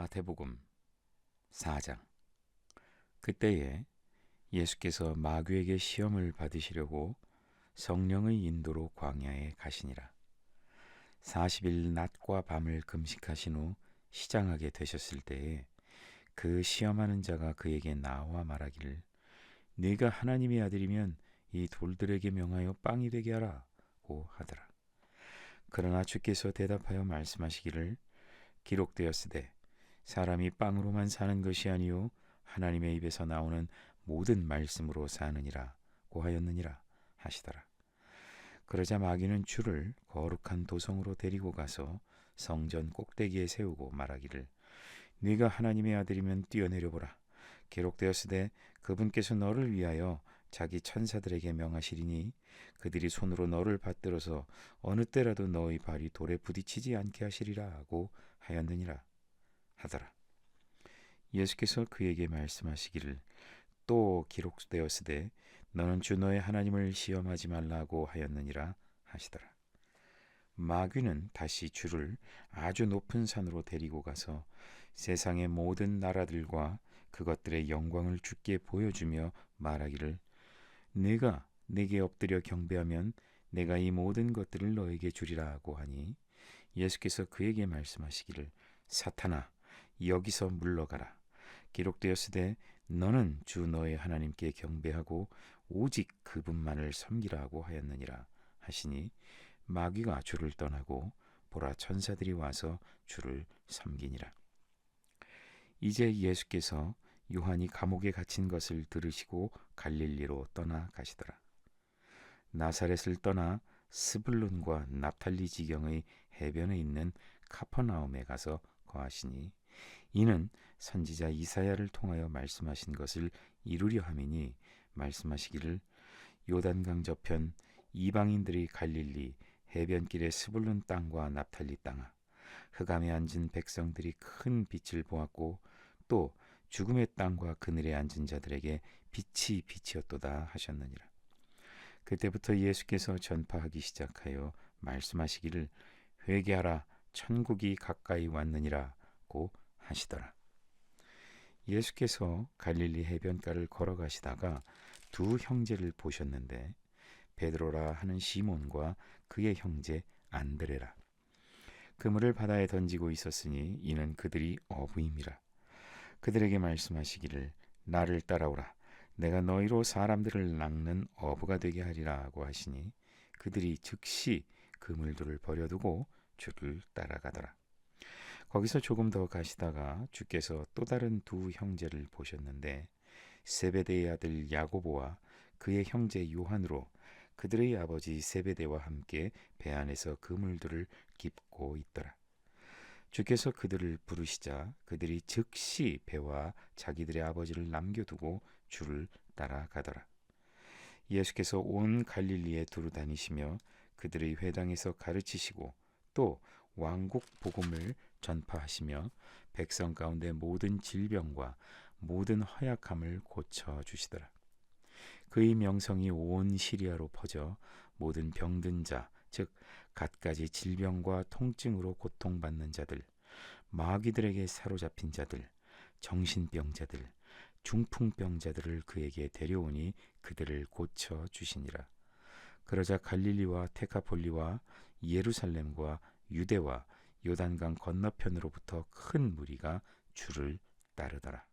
마태복음 4장 그때에 예수께서 마귀에게 시험을 받으시려고 성령의 인도로 광야에 가시니라. 40일 낮과 밤을 금식하신 후 시장하게 되셨을 때에 그 시험하는 자가 그에게 나와 말하기를 네가 하나님의 아들이면 이 돌들에게 명하여 빵이 되게 하라고 하더라. 그러나 주께서 대답하여 말씀하시기를 기록되었으되 사람이 빵으로만 사는 것이 아니요 하나님의 입에서 나오는 모든 말씀으로 사느니라 고 하였느니라 하시더라. 그러자 마귀는 주를 거룩한 도성으로 데리고 가서 성전 꼭대기에 세우고 말하기를 네가 하나님의 아들이면 뛰어내려 보라. 기록되었으되 그분께서 너를 위하여 자기 천사들에게 명하시리니 그들이 손으로 너를 받들어서 어느 때라도 너의 발이 돌에 부딪히지 않게 하시리라 하고 하였느니라 하더라. 예수께서 그에게 말씀하시기를 또 기록되었으되 너는 주 너의 하나님을 시험하지 말라고 하였느니라 하시더라. 마귀는 다시 주를 아주 높은 산으로 데리고 가서 세상의 모든 나라들과 그것들의 영광을 주께 보여주며 말하기를 내가 내게 엎드려 경배하면 내가 이 모든 것들을 너에게 주리라 하고 하니 예수께서 그에게 말씀하시기를 사탄아 여기서 물러가라 기록되었으되 너는 주 너의 하나님께 경배하고 오직 그분만을 섬기라고 하였느니라 하시니 마귀가 주를 떠나고 보라 천사들이 와서 주를 섬기니라 이제 예수께서 요한이 감옥에 갇힌 것을 들으시고 갈릴리로 떠나 가시더라. 나사렛을 떠나 스불론과 납탈리 지경의 해변에 있는 카퍼나움에 가서 거하시니 이는 선지자 이사야를 통하여 말씀하신 것을 이루려 함이니 말씀하시기를 요단강 저편 이방인들이 갈릴리 해변길의 스불론 땅과 납탈리 땅아 흑암에 앉은 백성들이 큰 빛을 보았고 또 죽음의 땅과 그늘에 앉은 자들에게 빛이 빛이었도다 하셨느니라. 그때부터 예수께서 전파하기 시작하여 말씀하시기를 회개하라 천국이 가까이 왔느니라고 하시더라. 예수께서 갈릴리 해변가를 걸어가시다가 두 형제를 보셨는데 베드로라 하는 시몬과 그의 형제 안드레라. 그물을 바다에 던지고 있었으니 이는 그들이 어부임이라. 그들에게 말씀하시기를 나를 따라오라. 내가 너희로 사람들을 낚는 어부가 되게 하리라 하고 하시니 그들이 즉시 그물들을 버려두고 주를 따라가더라. 거기서 조금 더 가시다가 주께서 또 다른 두 형제를 보셨는데 세베대의 아들 야고보와 그의 형제 요한으로 그들의 아버지 세베대와 함께 배 안에서 그물들을 깁고 있더라. 주께서 그들을 부르시자 그들이 즉시 배와 자기들의 아버지를 남겨두고 주를 따라가더라. 예수께서 온 갈릴리에 두루 다니시며 그들의 회당에서 가르치시고 또 왕국 복음을 전파하시며 백성 가운데 모든 질병과 모든 허약함을 고쳐 주시더라. 그의 명성이 온 시리아로 퍼져 모든 병든 자, 즉 갖가지 질병과 통증으로 고통받는 자들, 마귀들에게 사로잡힌 자들, 정신병자들, 중풍병자들을 그에게 데려오니 그들을 고쳐 주시니라. 그러자 갈릴리와 테카폴리와 예루살렘과 유대와 요단강 건너편으로부터 큰 무리가 주를 따르더라.